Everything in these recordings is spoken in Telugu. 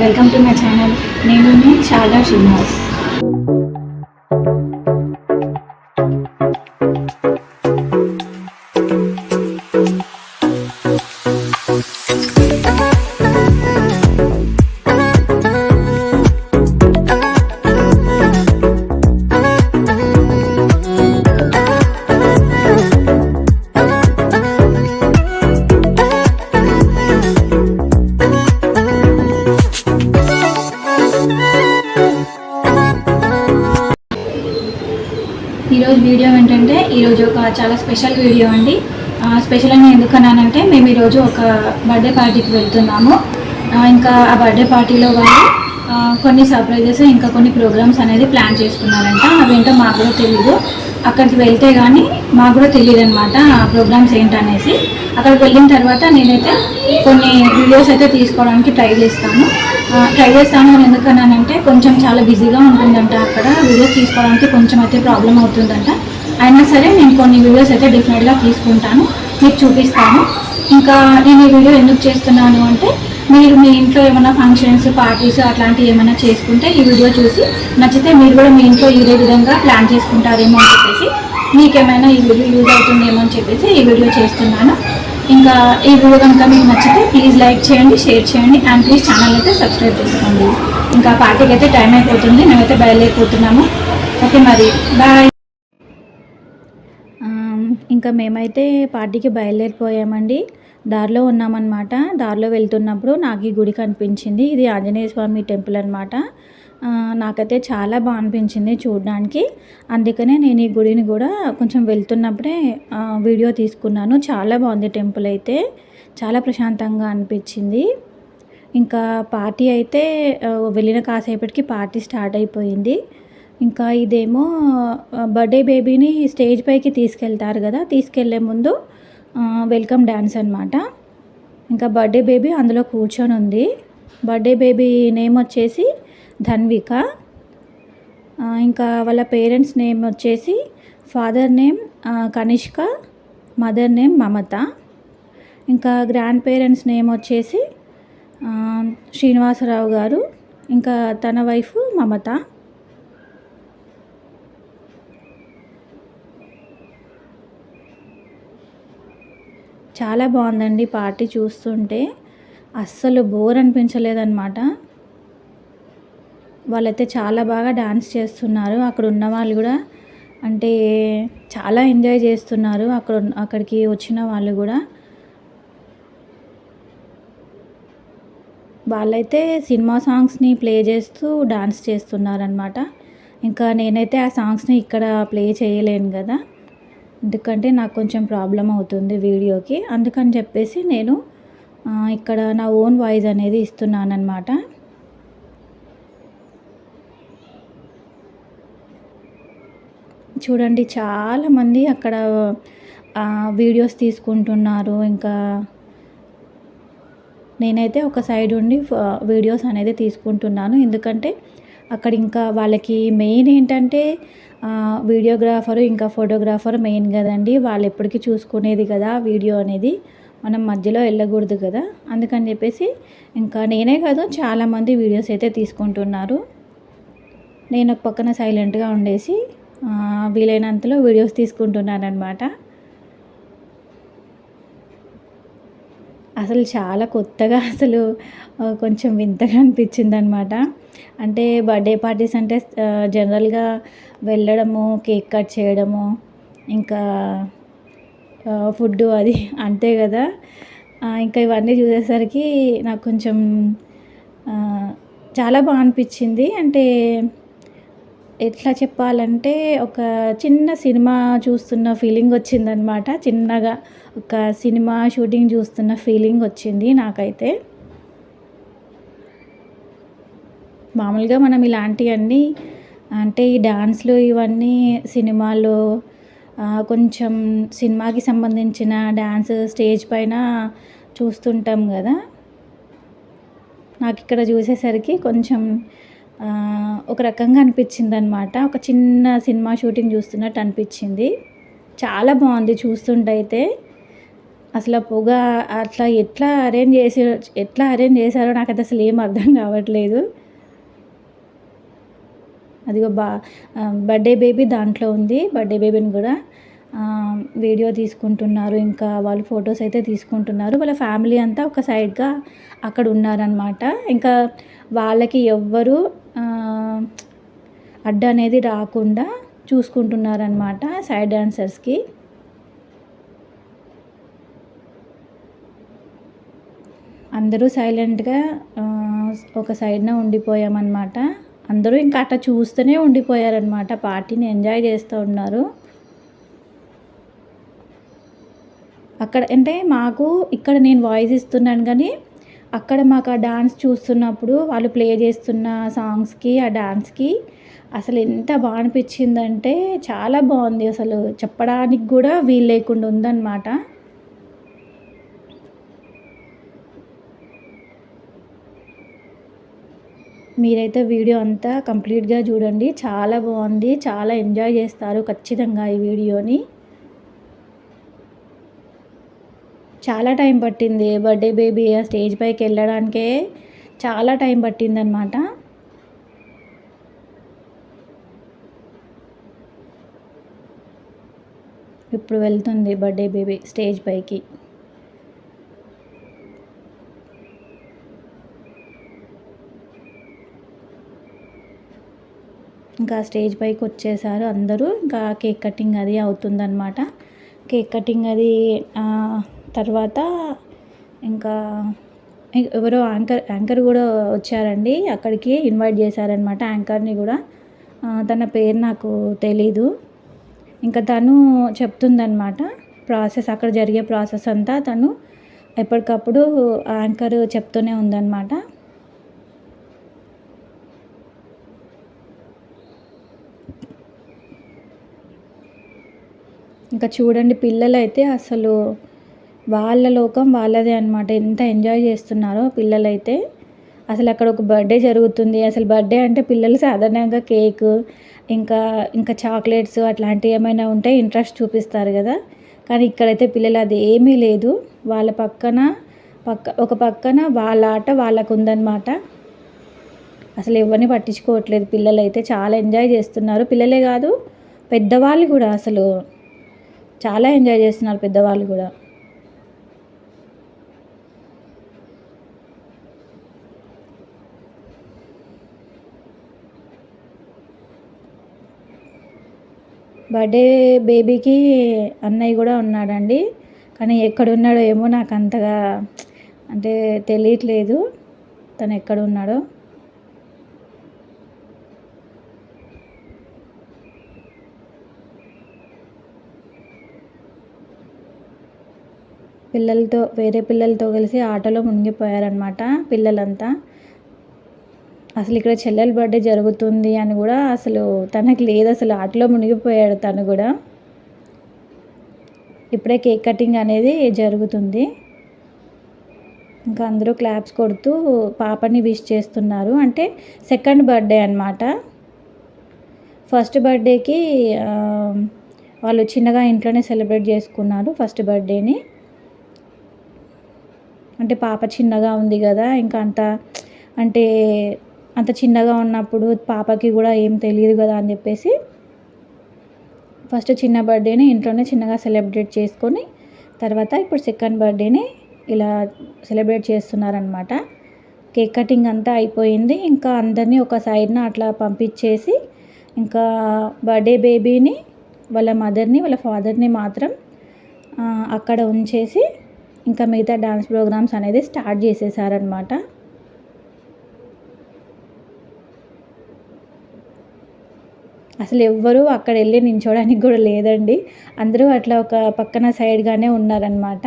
వెల్కమ్ టు మై ఛానల్ నేను మీ శారదా శ్రీనివాస్ ఈరోజు వీడియో ఏంటంటే ఈరోజు ఒక చాలా స్పెషల్ వీడియో అండి. స్పెషల్ అని ఎందుకన్నానంటే మేము ఈరోజు ఒక బర్త్డే పార్టీకి వెళ్తున్నాము. ఇంకా ఆ బర్త్డే పార్టీలో వాళ్ళు కొన్ని సర్ప్రైజెస్ ఇంకా కొన్ని ప్రోగ్రామ్స్ అనేది ప్లాన్ చేసుకున్నారంట. అవేంటో మాకు కూడా తెలీదు. అక్కడికి వెళ్తే కానీ మాకు కూడా తెలియదు అనమాట ఆ ప్రోగ్రామ్స్ ఏంటనేసి. అక్కడికి వెళ్ళిన తర్వాత నేనైతే కొన్ని వీడియోస్ అయితే తీసుకోవడానికి ట్రై చేస్తాను. ట్రై చేస్తాను అని ఎందుకన్నానంటే కొంచెం చాలా బిజీగా ఉంటుందంట అక్కడ. వీడియోస్ తీసుకోవడానికి కొంచెం అయితే ప్రాబ్లం అవుతుందంట. అయినా సరే నేను కొన్ని వీడియోస్ అయితే డెఫినెట్గా తీసుకుంటాను. మీకు చూపిస్తాను. ఇంకా నేను ఈ వీడియో ఎందుకు చేస్తున్నాను అంటే మీరు మీ ఇంట్లో ఏమైనా ఫంక్షన్స్ పార్టీస్ అట్లాంటివి ఏమైనా చేసుకుంటే ఈ వీడియో చూసి నచ్చితే మీరు కూడా మీ ఇంట్లో ఇదే విధంగా ప్లాన్ చేసుకుంటారేమో అని చెప్పేసి మీకేమైనా ఈ వీడియో యూజ్ అవుతుందేమో అని చెప్పేసి ఈ వీడియో చేస్తున్నాను. ఇంకా ఈ వీడియో కనుక మీకు నచ్చితే ప్లీజ్ లైక్ చేయండి షేర్ చేయండి అండ్ ప్లీజ్ ఛానల్ అయితే సబ్స్క్రైబ్ చేసుకోండి. ఇంకా పార్టీకి అయితే టైం అయిపోతుంది మేమైతే బయలుదేరిపోతున్నాము. ఓకే మరి బాయ్ ఇంకా మేమైతే పార్టీకి బయలుదేరిపోయామండి. దారిలో ఉన్నామన్నమాట. దారిలో వెళ్తున్నప్పుడు నాకు ఈ గుడి కనిపించింది. ఇది ఆంజనేయ స్వామి టెంపుల్ అనమాట నాకైతే చాలా బాగా అనిపించింది చూడడానికి. అందుకనే నేను ఈ గుడిని కూడా కొంచెం వెళ్తున్నప్పుడే వీడియో తీసుకున్నాను. చాలా బాగుంది టెంపుల్ అయితే. చాలా ప్రశాంతంగా అనిపించింది. ఇంకా పార్టీ అయితే వెళ్ళిన కాసేపటికి పార్టీ స్టార్ట్ అయిపోయింది. ఇంకా ఇదేమో బర్త్డే బేబీని స్టేజ్ పైకి తీసుకెళ్తారు కదా తీసుకెళ్ళే ముందు వెల్కమ్ డ్యాన్స్ అనమాట ఇంకా బర్త్డే బేబీ అందులో కూర్చొని ఉంది. బర్త్డే బేబీ నేమ్ వచ్చేసి ధన్విక. ఇంకా వాళ్ళ పేరెంట్స్ నేమ్ వచ్చేసి father name Kanishka mother name Mamata. ఇంకా గ్రాండ్ పేరెంట్స్ నేమ్ వచ్చేసి శ్రీనివాసరావు గారు. ఇంకా తన వైఫ్ మమత. చాలా బాగుందండి పార్టీ చూస్తుంటే. అస్సలు బోర్ అనిపించలేదన్నమాట. వాళ్ళైతే చాలా బాగా డాన్స్ చేస్తున్నారు. అక్కడ ఉన్న వాళ్ళు కూడా అంటే చాలా ఎంజాయ్ చేస్తున్నారు. అక్కడ అక్కడికి వచ్చిన వాళ్ళు కూడా. వాళ్ళైతే సినిమా సాంగ్స్ని ప్లే చేస్తూ డాన్స్ చేస్తున్నారనమాట ఇంకా నేనైతే ఆ సాంగ్స్ని ఇక్కడ ప్లే చేయలేను కదా. ఎందుకంటే నాకు కొంచెం ప్రాబ్లం అవుతుంది వీడియోకి. అందుకని చెప్పేసి నేను ఇక్కడ నా ఓన్ వాయిస్ అనేది ఇస్తున్నాను చూడండి చాలామంది అక్కడ వీడియోస్ తీసుకుంటున్నారు. ఇంకా నేనైతే ఒక సైడ్ ఉండి వీడియోస్ అనేది తీసుకుంటున్నాను. ఎందుకంటే అక్కడ ఇంకా వాళ్ళకి మెయిన్ ఏంటంటే వీడియోగ్రాఫరు ఇంకా ఫోటోగ్రాఫర్ మెయిన్ కదండి. వాళ్ళు ఎప్పటికీ చూసుకునేది కదా వీడియో అనేది. మనం మధ్యలో వెళ్ళకూడదు కదా. అందుకని చెప్పేసి ఇంకా నేనే కాదు చాలామంది వీడియోస్ అయితే తీసుకుంటున్నారు. నేను ఒక పక్కన సైలెంట్గా ఉండేసి వీలైనంతలో వీడియోస్ తీసుకుంటున్నాను అనమాట అసలు చాలా కొత్తగా అసలు కొంచెం వింతగా అనిపించింది అనమాట అంటే బర్త్డే పార్టీస్ అంటే జనరల్గా వెళ్ళడము కేక్ కట్ చేయడము ఇంకా ఫుడ్ అది అంతే కదా. ఇంకా ఇవన్నీ చూసేసరికి నాకు కొంచెం చాలా బాగా అనిపించింది. అంటే ఎట్లా చెప్పాలంటే ఒక చిన్న సినిమా చూస్తున్న ఫీలింగ్ వచ్చిందనమాట చిన్నగా ఒక సినిమా షూటింగ్ చూస్తున్న ఫీలింగ్ వచ్చింది నాకైతే. మామూలుగా మనం ఇలాంటివన్నీ అంటే ఈ డాన్స్లు ఇవన్నీ సినిమాలో కొంచెం సినిమాకి సంబంధించిన డ్యాన్స్ స్టేజ్ పైన చూస్తుంటాం కదా. నాకు ఇక్కడ చూసేసరికి కొంచెం ఒక రకంగా అనిపించింది అనమాట ఒక చిన్న సినిమా షూటింగ్ చూస్తున్నట్టు అనిపించింది. చాలా బాగుంది చూస్తుంటే అసలు పొగ అట్లా ఎట్లా అరేంజ్ చేసి ఎట్లా అరేంజ్ చేశారో నాకైతే అసలు ఏం అర్థం కావట్లేదు. అదిగో బా బర్త్డే బేబీ దాంట్లో ఉంది. బర్త్డే బేబీని కూడా వీడియో తీసుకుంటున్నారు. ఇంకా వాళ్ళు ఫొటోస్ అయితే తీసుకుంటున్నారు. వాళ్ళ ఫ్యామిలీ అంతా ఒక సైడ్గా అక్కడ ఉన్నారనమాట ఇంకా వాళ్ళకి ఎవ్వరు అడ్డ అనేది రాకుండా చూసుకుంటున్నారనమాట సైడ్ డాన్సర్స్కి. అందరూ సైలెంట్గా ఒక సైడ్న ఉండిపోయామన్నమాట. అందరూ ఇంకా అట్లా చూస్తూనే ఉండిపోయారనమాట పార్టీని ఎంజాయ్ చేస్తూ ఉన్నారు. అక్కడ అంటే మాకు ఇక్కడ నేను వాయిస్ ఇస్తున్నాను కానీ అక్కడ మాకు ఆ డాన్స్ చూస్తున్నప్పుడు వాళ్ళు ప్లే చేస్తున్న సాంగ్స్కి ఆ డాన్స్కి అసలు ఎంత బాగా అనిపించిందంటే చాలా బాగుంది అసలు. చెప్పడానికి కూడా వీలు లేకుండా ఉందన్నమాట. మీరైతే వీడియో అంతా కంప్లీట్గా చూడండి. చాలా బాగుంది. చాలా ఎంజాయ్ చేస్తారు ఖచ్చితంగా ఈ వీడియోని. చాలా టైం పట్టింది. బర్త్డే బేబీ ఆ స్టేజ్ పైకి వెళ్ళడానికే చాలా టైం పట్టిందనమాట ఇప్పుడు వెళ్తుంది బర్త్డే బేబీ స్టేజ్ పైకి. ఇంకా స్టేజ్ పైకి వచ్చేసారు అందరూ. ఇంకా కేక్ కటింగ్ అది అవుతుందన్నమాట. కేక్ కటింగ్ అది తర్వాత ఇంకా ఎవరో యాంకర్ యాంకర్ కూడా వచ్చారండి. అక్కడికి ఇన్వైట్ చేశారనమాట యాంకర్ని కూడా. తన పేరు నాకు తెలీదు. ఇంకా తను చెప్తుందనమాట ప్రాసెస్ అక్కడ జరిగే ప్రాసెస్ అంతా తను ఎప్పటికప్పుడు యాంకర్ చెప్తూనే ఉందన్నమాట. ఇంకా చూడండి పిల్లలు అయితే అసలు వాళ్ళ లోకం వాళ్ళదే అనమాట ఎంత ఎంజాయ్ చేస్తున్నారో పిల్లలైతే. అసలు అక్కడ ఒక బర్త్డే జరుగుతుంది. అసలు బర్త్డే అంటే పిల్లలు సాధారణంగా కేక్ ఇంకా ఇంకా చాక్లెట్స్ అట్లాంటివి ఏమైనా ఉంటే ఇంట్రెస్ట్ చూపిస్తారు కదా. కానీ ఇక్కడైతే పిల్లలు అది ఏమీ లేదు. వాళ్ళ పక్కన పక్క ఒక పక్కన వాళ్ళ ఆట వాళ్ళకు ఉందన్నమాట. అసలు ఎవరిని పట్టించుకోవట్లేదు. పిల్లలు అయితే చాలా ఎంజాయ్ చేస్తున్నారు. పిల్లలే కాదు పెద్దవాళ్ళు కూడా అసలు చాలా ఎంజాయ్ చేస్తున్నారు పెద్దవాళ్ళు కూడా. బర్త్డే బేబీకి అన్నయ్య కూడా ఉన్నాడండి. కానీ ఎక్కడున్నాడో ఏమో నాకు అంతగా అంటే తెలియట్లేదు. తను ఎక్కడ ఉన్నాడో పిల్లలతో వేరే పిల్లలతో కలిసి ఆటలో మునిగిపోయారనమాట పిల్లలంతా. అసలు ఇక్కడ చెల్లెల బర్త్డే జరుగుతుంది అని కూడా అసలు తనకు లేదు అసలు ఆటలో మునిగిపోయాడు తను కూడా. ఇప్పుడే కేక్ కటింగ్ అనేది జరుగుతుంది. ఇంకా అందరూ క్లాప్స్ కొడుతూ పాపని విష్ చేస్తున్నారు. అంటే సెకండ్ బర్త్డే అనమాట ఫస్ట్ బర్త్డేకి వాళ్ళు చిన్నగా ఇంట్లోనే సెలబ్రేట్ చేసుకున్నారు ఫస్ట్ బర్త్డేని. అంటే పాప చిన్నగా ఉంది కదా ఇంకా అంత అంటే అంత చిన్నగా ఉన్నప్పుడు పాపకి కూడా ఏం తెలియదు కదా అని చెప్పేసి ఫస్ట్ చిన్న బర్త్డేని ఇంట్లోనే చిన్నగా సెలబ్రేట్ చేసుకొని తర్వాత ఇప్పుడు సెకండ్ బర్త్డేని ఇలా సెలబ్రేట్ చేస్తున్నారనమాట కేక్ కటింగ్ అంతా అయిపోయింది. ఇంకా అందరినీ ఒక సైడ్న అట్లా పంపించేసి ఇంకా బర్త్డే బేబీని వాళ్ళ మదర్ని వాళ్ళ ఫాదర్ని మాత్రం అక్కడ ఉంచేసి ఇంకా మిగతా డాన్స్ ప్రోగ్రామ్స్ అనేది స్టార్ట్ చేసేసారనమాట అసలు ఎవ్వరూ అక్కడ వెళ్ళి నించోడానికి కూడా లేదండి. అందరూ అట్లా ఒక పక్కన సైడ్గానే ఉన్నారనమాట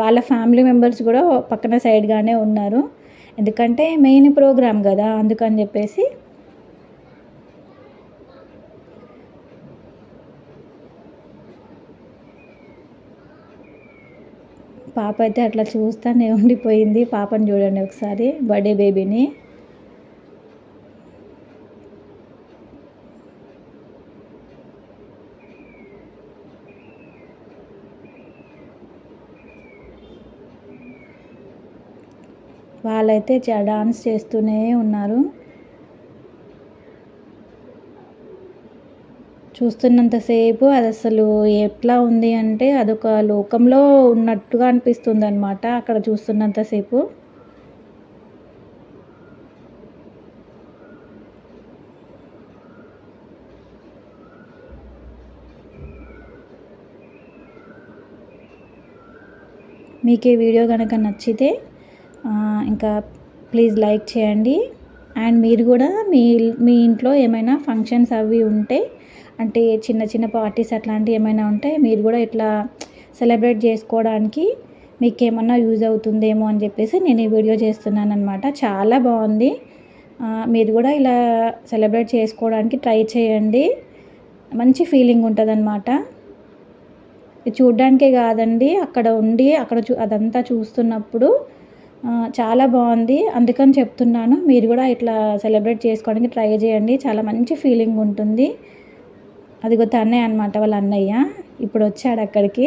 వాళ్ళ ఫ్యామిలీ మెంబర్స్ కూడా పక్కన సైడ్గానే ఉన్నారు. ఎందుకంటే మెయిన్ ప్రోగ్రామ్ కదా అందుకని చెప్పేసి. పాప అయితే అట్లా చూస్తానే ఉండిపోయింది. పాపని చూడండి ఒకసారి బర్త్డే బేబీని వాళ్ళైతే డాన్స్ చేస్తూనే ఉన్నారు. చూస్తున్నంతసేపు అది అసలు ఎట్లా ఉంది అంటే అదొక లోకంలో ఉన్నట్టుగా అనిపిస్తుంది అనమాట అక్కడ చూస్తున్నంతసేపు మీకు ఈ వీడియో కనుక నచ్చితే ఇంకా ప్లీజ్ లైక్ చేయండి. అండ్ మీరు కూడా మీ మీ ఇంట్లో ఏమైనా ఫంక్షన్స్ అవి ఉంటే అంటే చిన్న చిన్న పార్టీస్ అట్లాంటివి ఏమైనా ఉంటే మీరు కూడా ఇట్లా సెలబ్రేట్ చేసుకోవడానికి మీకు ఏమన్నా యూజ్ అవుతుందేమో అని చెప్పేసి నేను ఈ వీడియో చేస్తున్నాను అనమాట చాలా బాగుంది. మీరు కూడా ఇలా సెలబ్రేట్ చేసుకోవడానికి ట్రై చేయండి. మంచి ఫీలింగ్ ఉంటుంది ఇది చూడ్డానికే కాదండి అక్కడ ఉండి అక్కడ చూ అదంతా చూస్తున్నప్పుడు చాలా బాగుంది. అందుకని చెప్తున్నాను మీరు కూడా ఇట్లా సెలబ్రేట్ చేసుకోవడానికి ట్రై చేయండి. చాలా మంచి ఫీలింగ్ ఉంటుంది. అదిగో అన్నయ్య అనమాట వాళ్ళ అన్నయ్య. ఇప్పుడు వచ్చాడు అక్కడికి.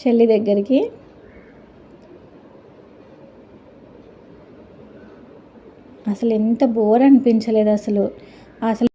చెల్లి దగ్గరికి. అసలు ఎంత బోర్ అనిపించలేదు అసలు. అసలు